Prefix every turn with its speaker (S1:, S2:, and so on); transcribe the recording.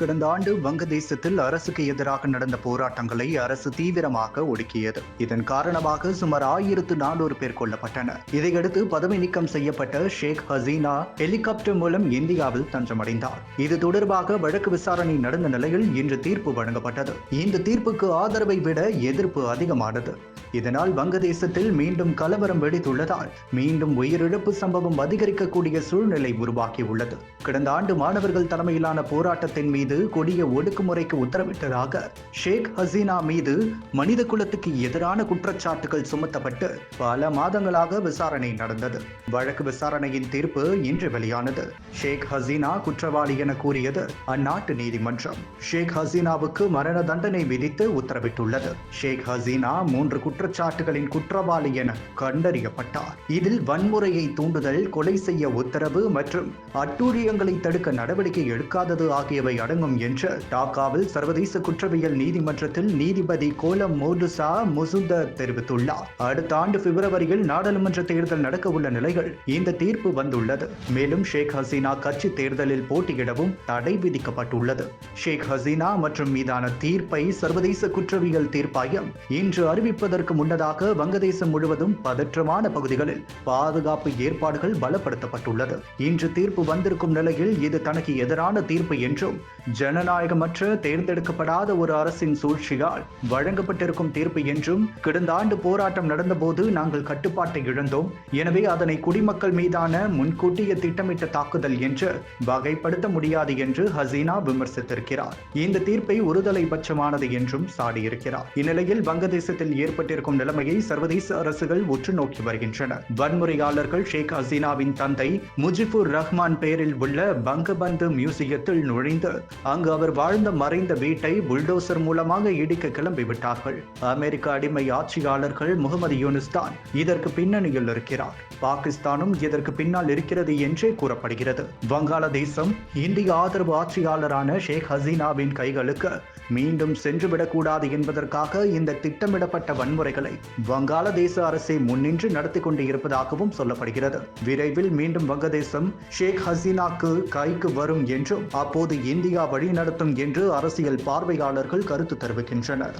S1: கடந்த ஆண்டு வங்கதேசத்தில் அரசுக்கு எதிராக நடந்த போராட்டங்களை அரசு தீவிரமாக ஒடுக்கியது. இதன் காரணமாக சுமார் ஆயிரத்து நானூறு பேர் கொல்லப்பட்டனர். இதையடுத்து பதவி நீக்கம் செய்யப்பட்ட ஷேக் ஹசீனா ஹெலிகாப்டர் மூலம் இந்தியாவில் தஞ்சமடைந்தார். இது தொடர்பாக வழக்கு விசாரணை நடந்த நிலையில் இன்று தீர்ப்பு வழங்கப்பட்டது. இந்த தீர்ப்புக்கு ஆதரவை விட எதிர்ப்பு அதிகமானது. இதனால் வங்கதேசத்தில் மீண்டும் கலவரம் வெடித்துள்ளதால் மீண்டும் உயிரிழப்பு சம்பவம் அதிகரிக்கக்கூடிய சூழ்நிலை உருவாகியுள்ளது. கடந்த ஆண்டு மாணவர்கள் தலைமையிலான போராட்டத்தின் மீது கொடிய ஒடுக்குமுறைக்கு உத்தரவிட்டதாக ஷேக் ஹசீனா மீது மனித குலத்துக்கு எதிரான குற்றச்சாட்டுகள் சுமத்தப்பட்டு பல மாதங்களாக விசாரணை நடந்தது. வழக்கு விசாரணையின் தீர்ப்பு இன்று வெளியானது. ஷேக் ஹசீனா குற்றவாளி என கூறியது அந்நாட்டு நீதிமன்றம். ஷேக் ஹசீனாவுக்கு மரண தண்டனை விதித்து உத்தரவிட்டுள்ளது. ஷேக் ஹசீனா மூன்று குற்றச்சாட்டுகளின் குற்றவாளி என கண்டறியப்பட்டார். இதில் வன்முறையை தூண்டுதல் கொலை செய்ய உத்தரவு மற்றும் அட்டூழியங்களை தடுக்க நடவடிக்கை எடுக்காதது ஆகியவை அடங்கும் என்று டாக்காவில் சர்வதேச குற்றவியல் நீதிமன்றத்தில் நீதிபதி கோலம் மோடுசா முசுந்தர் தெரிவித்துள்ளார். அடுத்த ஆண்டு பிப்ரவரியில் நாடாளுமன்ற தேர்தல் நடக்க உள்ள நிலையில் இந்த தீர்ப்பு வந்துள்ளது. மேலும் ஷேக் ஹசீனா கட்சி தேர்தலில் போட்டியிடவும் தடை விதிக்கப்பட்டுள்ளது. ஷேக் ஹசீனா மற்றும் மீதான தீர்ப்பை சர்வதேச குற்றவியல் தீர்ப்பாயம் இன்று அறிவிப்பதற்கு முன்னதாக வங்கதேசம் முழுவதும் பதற்றமான பகுதிகளில் பாதுகாப்பு ஏற்பாடுகள் பலப்படுத்தப்பட்டுள்ளது. இன்று தீர்ப்பு வந்திருக்கும் நிலையில் இது தனக்கு எதிரான தீர்ப்பு என்றும் ஜனநாயகமற்ற தேர்ந்தெடுக்கப்படாத ஒரு அரசின் சூழ்ச்சியால் வழங்கப்பட்டிருக்கும் தீர்ப்பு என்றும் கடந்த ஆண்டு போராட்டம் நடந்தபோது நாங்கள் கட்டுப்பாட்டை இழந்தோம். எனவே அதனை குடிமக்கள் மீதான முன்கூட்டிய திட்டமிட்ட தாக்குதல் என்று வகைப்படுத்த முடியாது என்று ஹசீனா விமர்சித்திருக்கிறார். இந்த தீர்ப்பை ஒருதலை பட்சமானது என்றும் சாடியிருக்கிறார். இந்நிலையில் வங்கதேசத்தில் ஏற்பட்டிருக்கும் இருக்கும் நிலைமையை சர்வதேச அரசுகள் உற்று நோக்கி வருகின்றன வன்முறையாளர்கள் ஷேக் ஹசீனாவின் தந்தை முஜிபுர் ரஹ்மான் பெயரில் உள்ள பங்கபந்து மியூசியத்தில் நுழைந்து அங்கு அவர் வாழ்ந்த மறைந்த வீட்டை புல்டோசர் மூலமாக இடிக்க கிளம்பிவிட்டார்கள் அமெரிக்க அடிமை ஆட்சியாளர்கள் முகமது யூனிஸ்தான் இதற்கு பின்னணியில் இருக்கிறார். பாகிஸ்தானும் இதற்கு பின்னால் இருக்கிறது என்றே கூறப்படுகிறது. வங்காளதேசம் இந்திய ஆதரவு ஆட்சியாளரான ஷேக் ஹசீனாவின் கைகளுக்கு மீண்டும் சென்றுவிடக்கூடாது என்பதற்காக இந்த திட்டமிடப்பட்ட வன்முறை வன்முறைகளை வங்காளதேச அரசை முன்னின்று நடத்தி கொண்டு இருப்பதாகவும் சொல்லப்படுகிறது. விரைவில் மீண்டும் வங்கதேசம் ஷேக் ஹசீனாக்கு கைக்கு வரும் என்றும் அப்போது இந்தியா வழிநடத்தும் என்று அரசியல் பார்வையாளர்கள் கருத்து தெரிவிக்கின்றனர்.